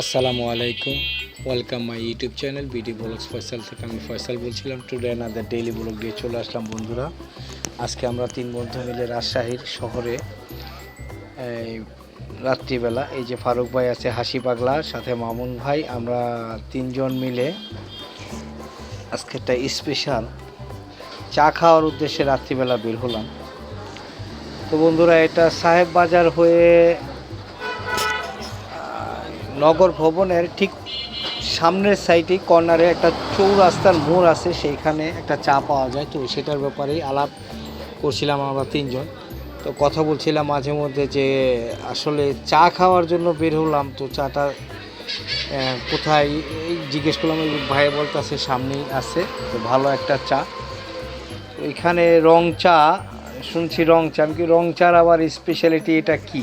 আসসালামু আলাইকুম। Welcome my YouTube channel BD vlogs Faisal থেকে আমি ফয়সাল বলছিলাম। টুডে আনাদার ডেইলি ব্লগ দিয়ে চলে আসলাম বন্ধুরা। আজকে আমরা তিন বন্ধু মিলে রাজশাহীর শহরে রাত্রিবেলা, এই যে ফারুক ভাই আছে, হাসি পাগলা, সাথে মামুন ভাই, আমরা তিনজন মিলে আজকে একটা স্পেশাল চা খাওয়ার উদ্দেশ্যে রাত্রিবেলা বের হলাম। তো বন্ধুরা, এটা সাহেব বাজার হয়ে নগর ভবনের ঠিক সামনের সাইডে কর্নারে একটা চৌরাস্তার মোড় আছে, সেইখানে একটা চা পাওয়া যায়। তো সেটার ব্যাপারেই আলাপ করছিলাম আমরা তিনজন। তো কথা বলছিলাম মাঝে মধ্যে যে, আসলে চা খাওয়ার জন্য বের হলাম, তো চাটা কোথায়? জিজ্ঞেস করলাম, ওই ভাই বলতেছে সামনেই আছে, তো ভালো একটা চা। এখানে রং চা, শুনছি রং চা, আমি কি রং চার আবার স্পেশালিটি এটা কি?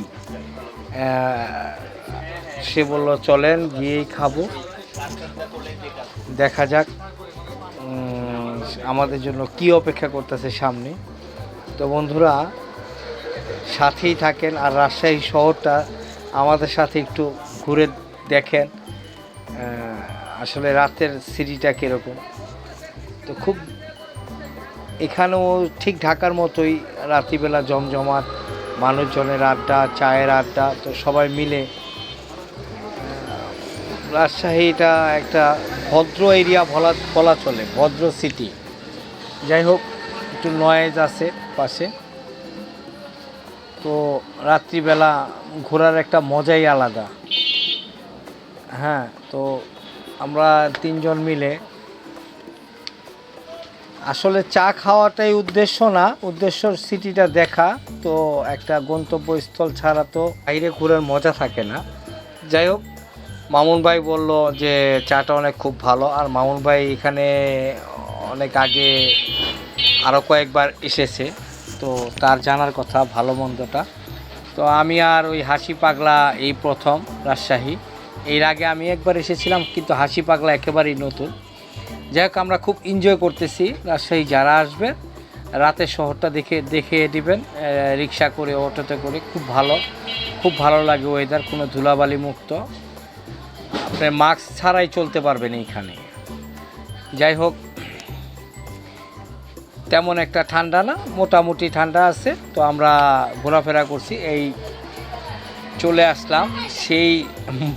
সে বলল, চলেন, গিয়েই খাব। দেখা যাক আমাদের জন্য কি অপেক্ষা করতেছে সামনে। তো বন্ধুরা, সাথেই থাকেন আর রাজশাহী শহরটা আমাদের সাথে একটু ঘুরে দেখেন আসলে রাতের সিটিটা কীরকম। তো খুব, এখানেও ঠিক ঢাকার মতোই রাত্রিবেলা জমজমাট, মানুষজনের আড্ডা, চায়ের আড্ডা, তো সবাই মিলে রাজশাহীটা একটা ভদ্র এরিয়া বলা বলা চলে, ভদ্র সিটি যাই হোক, একটু নয়েজ আছে পাশে। তো রাত্রিবেলা ঘোরার একটা মজাই আলাদা। হ্যাঁ তো আমরা তিনজন মিলে। আসলে চা খাওয়াটাই উদ্দেশ্য না, উদ্দেশ্য সিটিটা দেখা। তো একটা গন্তব্যস্থল ছাড়া তো বাইরে ঘোরার মজা থাকে না। যাই হোক মামুন ভাই বলল যে চাটা অনেক খুব ভালো। আর মামুন ভাই এখানে অনেক আগে আরও কয়েকবার এসেছে। তো তার জানার কথা, ভালো মন্দটা। তো আমি আর ওই হাসি পাগলা এই প্রথম রাজশাহী। এর আগে আমি একবার এসেছিলাম, কিন্তু হাসি পাগলা একেবারেই নতুন। যাই হোক, আমরা খুব এনজয় করতেছি রাজশাহী। যারা আসবে, রাতে শহরটা দেখে দেখে দিবেন। রিক্সা করে, অটোতে করে। খুব ভালো খুব ভালো লাগে ওয়েদার কোনো ধুলাবালি মুক্ত। আপনি মাস্ক ছাড়াই চলতে পারবেন এইখানে। যাই হোক, তেমন একটা ঠান্ডা না, মোটামুটি ঠান্ডা আছে। তো আমরা ঘোরাফেরা করছি, এই চলে আসলাম সেই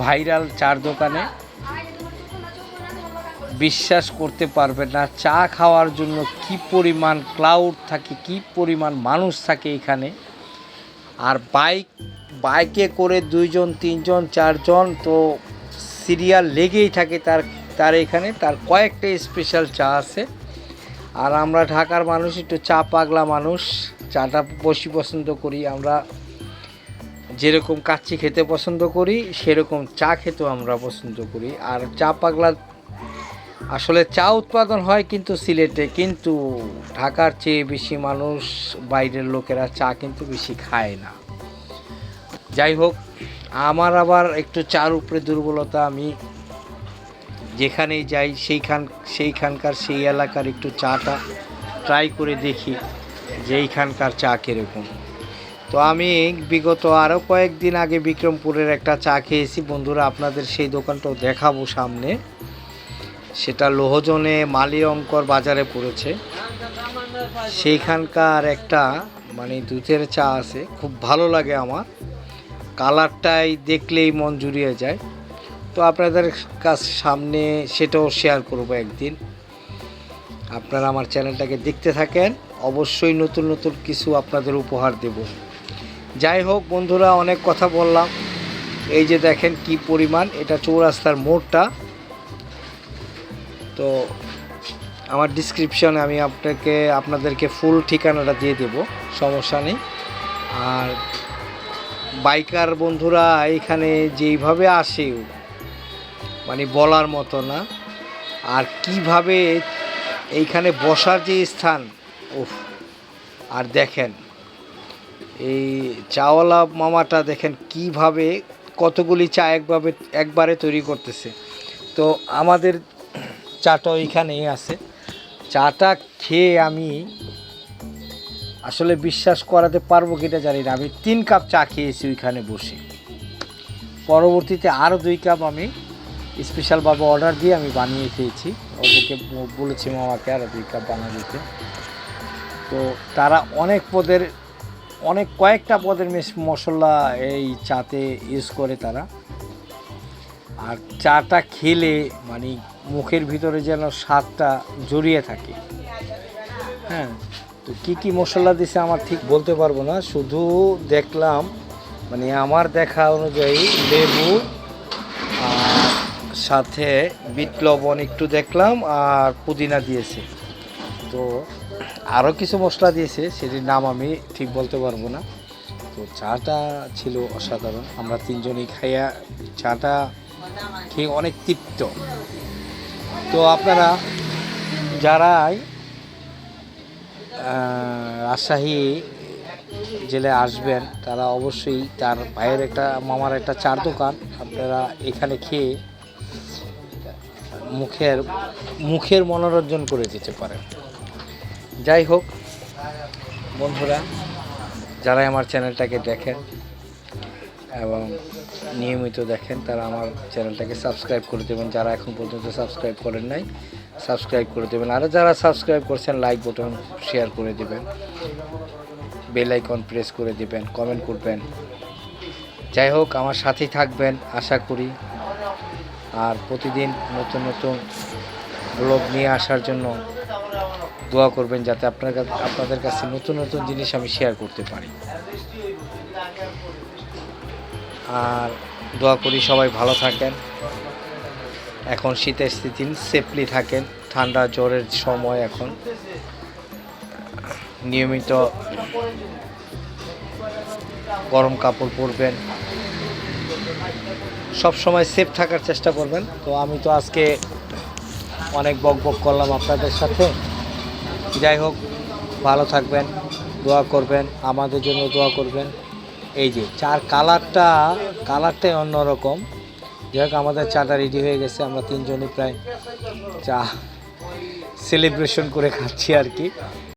ভাইরাল চার দোকানে। বিশ্বাস করতে পারবেন না, চা খাওয়ার জন্য কি পরিমাণ ক্লাউড থাকে, কি পরিমাণ মানুষ থাকে এখানে। আর বাইক বাইকে করে দুইজন, তিনজন, চারজন, তো সিরিয়াল লেগেই থাকে তার তার এখানে, তার কয়েকটা স্পেশাল চা আছে। আর আমরা ঢাকার মানুষ, একটু চা পাগলা মানুষ, চাটা বেশি পছন্দ করি। আমরা যেরকম কাচ্চি খেতে পছন্দ করি, সেরকম চা খেতেও আমরা পছন্দ করি। আর চা পাগলা, আসলে চা উৎপাদন হয় কিন্তু সিলেটে, কিন্তু ঢাকার চেয়ে বেশি মানুষ, বাইরের লোকেরা চা কিন্তু বেশি খায় না। যাই হোক আমার আবার একটু চার উপরে দুর্বলতা, আমি যেখানেই যাই, সেইখান, সেইখানকার, সেই এলাকার একটু চাটা ট্রাই করে দেখি যে এইখানকার চা কীরকম। তো আমি বিগত আরও কয়েকদিন আগে বিক্রমপুরের একটা চা খেয়েছি। বন্ধুরা, আপনাদের সেই দোকানটাও দেখাবো সামনে। সেটা লোহজনে মালি অঙ্কর বাজারে পড়েছে। সেইখানকার একটা মানে দুধের চা আছে, খুব ভালো লাগে আমার। কালারটাই দেখলেই মন জুড়িয়ে যায়। তো আপনাদের কাছ সামনে সেটাও শেয়ার করব একদিন। আপনারা আমার চ্যানেলটাকে দেখতে থাকেন, অবশ্যই নতুন নতুন কিছু আপনাদের উপহার দেব। যাই হোক বন্ধুরা, অনেক কথা বললাম। এই যে দেখেন কি পরিমাণ, এটা চৌরাস্তার মোড়টা। তো আমার ডিসক্রিপশানে আমি আপনাকে, আপনাদেরকে ফুল ঠিকানাটা দিয়ে দেব, সমস্যা নেই। আর বাইকার বন্ধুরা এখানে যেইভাবে আসে মানে বলার মতো না, আর কীভাবে এইখানে বসার যে স্থান, উফ, আর দেখেন, এই চাওয়ালা মামাটা দেখেন কীভাবে কতগুলি চা একভাবে, একবারে তৈরি করতেছে। তো আমাদের চাটা ওইখানেই আছে। চাটা খেয়ে আমি আসলে বিশ্বাস করাতে পারব কিনা জানি না। আমি তিন কাপ চা খেয়েছি ওইখানে বসে। পরবর্তীতে আরও দুই কাপ আমি স্পেশালভাবে অর্ডার দিয়ে আমি বানিয়ে খেয়েছি। ওদেরকে বলেছি মামাকে আরও দুই কাপ বানিয়ে দিতে। তো তারা অনেক পদের, অনেক কয়েকটা পদের মেশ- মশলা এই চাতে ইউজ করে তারা। আর চাটা খেলে মানে মুখের ভিতরে যেন স্বাদটা জড়িয়ে থাকে। হ্যাঁ। তো কী কী মশলা দিছে আমার ঠিক বলতে পারব না, শুধু দেখলাম মানে আমার দেখা অনুযায়ী লেবু সাথে বিট লবণ একটু দেখলাম, আর পুদিনা দিয়েছে। তো আরও কিছু মশলা দিয়েছে, সেটির নাম আমি ঠিক বলতে পারব না। তো চাটা ছিল অসাধারণ, আমরা তিনজনই খাইয়া চাটা খেয়ে অনেক তৃপ্ত। তো আপনারা যারাই রাজশাহী জেলায় আসবেন, তারা অবশ্যই তার ভাইয়ের একটা, মামার একটা চার দোকান। আপনারা এখানে খেয়ে মুখের মুখের মনোরঞ্জন করে দিতে পারেন। যাই হোক, বন্ধুরা যারা আমার চ্যানেলটাকে দেখেন এবং নিয়মিত দেখেন, তারা আমার চ্যানেলটাকে সাবস্ক্রাইব করে দেবেন। যারা এখন পর্যন্ত সাবস্ক্রাইব করেন নাই, সাবস্ক্রাইব করে দেবেন। আর যারা সাবস্ক্রাইব করছেন, লাইক বাটন শেয়ার করে দেবেন। বেল আইকন প্রেস করে দেবেন, কমেন্ট করবেন। যাই হোক, আমার সাথেই থাকবেন, আশা করি। আর প্রতিদিন নতুন নতুন ব্লগ নিয়ে আসার জন্য দোয়া করবেন, যাতে আপনার আপনাদের কাছে নতুন নতুন জিনিস আমি শেয়ার করতে পারি। আর দোয়া করি সবাই ভালো থাকেন। এখন শীতের স্থিতি সেফলি থাকেন। ঠান্ডা, জ্বরের সময় এখন। নিয়মিত গরম কাপড় পরবেন। সব সময় সেফ থাকার চেষ্টা করবেন। তো আমি তো আজকে অনেক বক বক করলাম আপনাদের সাথে। যাই হোক, ভালো থাকবেন, দোয়া করবেন, আমাদের জন্য দোয়া করবেন। এই যে, চার কালারটা, কালারটাই অন্যরকম। যাই হোক, আমাদের চাটা রেডি হয়ে গেছে। আমরা তিনজনই প্রায় চা সেলিব্রেশন করে খাচ্ছি আর কি।